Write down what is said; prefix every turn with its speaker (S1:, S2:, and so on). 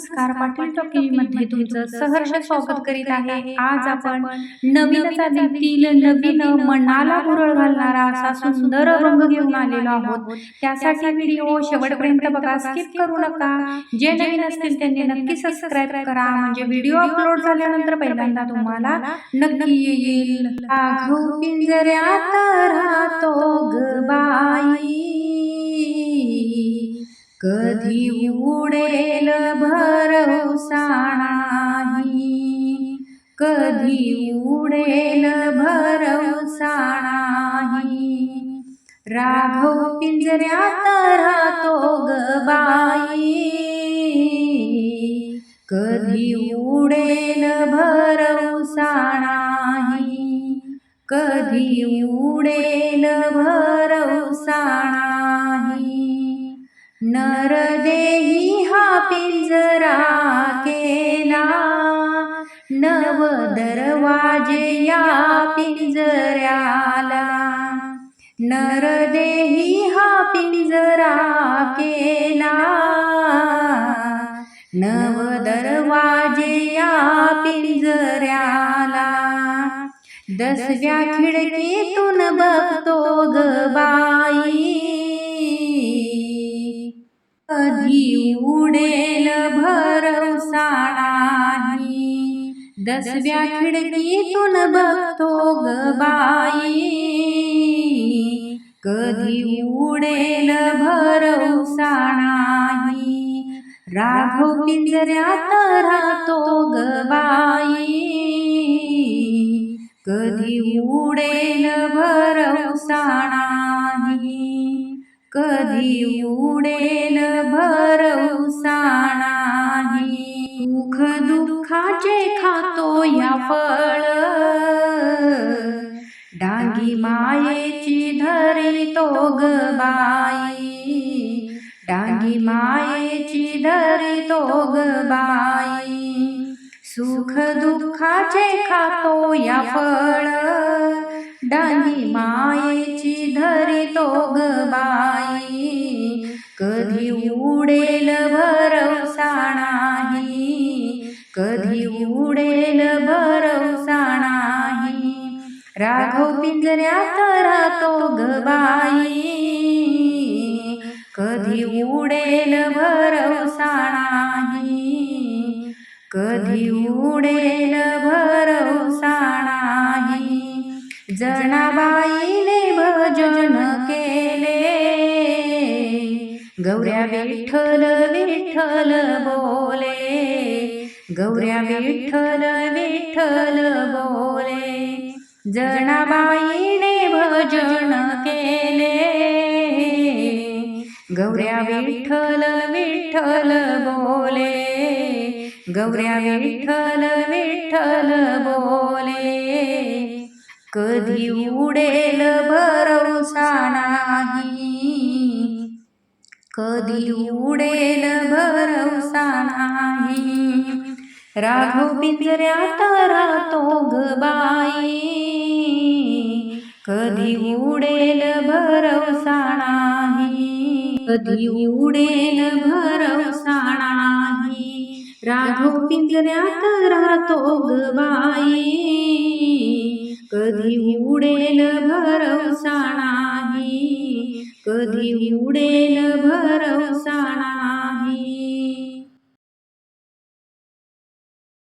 S1: नमस्कार. पाटील टॉकी मध्ये तुमचं सहर्ष स्वागत करीत आहे. आज आपण नवीन चालीतील नवीन मनाला भुरळ घालणारा असा सुंदर रंग घेऊन आलेलो आहोत. त्यासाठी व्हिडिओ शेवटपर्यंत बघा स्किप करू नका. जे नवीन असतील त्यांनी नक्की सबस्क्राईब करा. म्हणजे व्हिडिओ अपलोड झाल्यानंतर पहिल्यांदा तुम्हाला नक्की येईल. पिंजऱ्यात राहतो ग बाई. कधी उडेल भरवसा नाही कधी उडेल भरवसा नाही राघव पिंजऱ्यात राहतो ग बाई. कधी उडेल भरवसा नाही कधी उडेल भर नर देही हा पिंजरा केला. नव दरवाजे या पिंजऱ्याला. नर देही हा पिंजरा केला. नव दरवाजे या पिंजऱ्याला. दसव्या खिडकीतून बघतो उडेल भरवसा नाही दसव्या खिडकीतून बघतो ग बाई. कधी उडेल भरवसा नाही राघव पिंजऱ्यात राहतो ग बाई. कधी उडेल भरवसा नाही कधी उडेल भरवसा नाही दुःख दुःखाचे खातो या फळ. डांगी मायेची धरितो ग बाई. डांगी मायेची धरितो ग बाई. सुख दुःखाचे खातो या फळ. डांगी मायेची धरितो ग बाई. कधी उडेल भरवसा नाही कधी उडेल भरवसा नाही राघव पिंजऱ्यात राहतो बाई. कधी उडेल भरवसा नाही कधी उडेल भरवसा नाही जणाबाईने भजन केले. गौऱ्या विठ्ठल विठ्ठल बोले. गौऱ्या विठ्ठल विठ्ठल बोले. जणाबाईने भजन केले. गौऱ्या विठ्ठल विठ्ठल बोले. गौऱ्या विठ्ठल विठ्ठल बोले. कधी उडेल भरवसा नाही. कधी उडेल भरवसा नाही. राघव पिंजऱ्यात राहतो ग कधी उडेल भरवसा नाही. कधी उडेल भरवसा नाही. राघव पिंजऱ्यात राहतो ग बाई. कधी उडेल भरवसा नाही कधी उडेल भरवसा नाही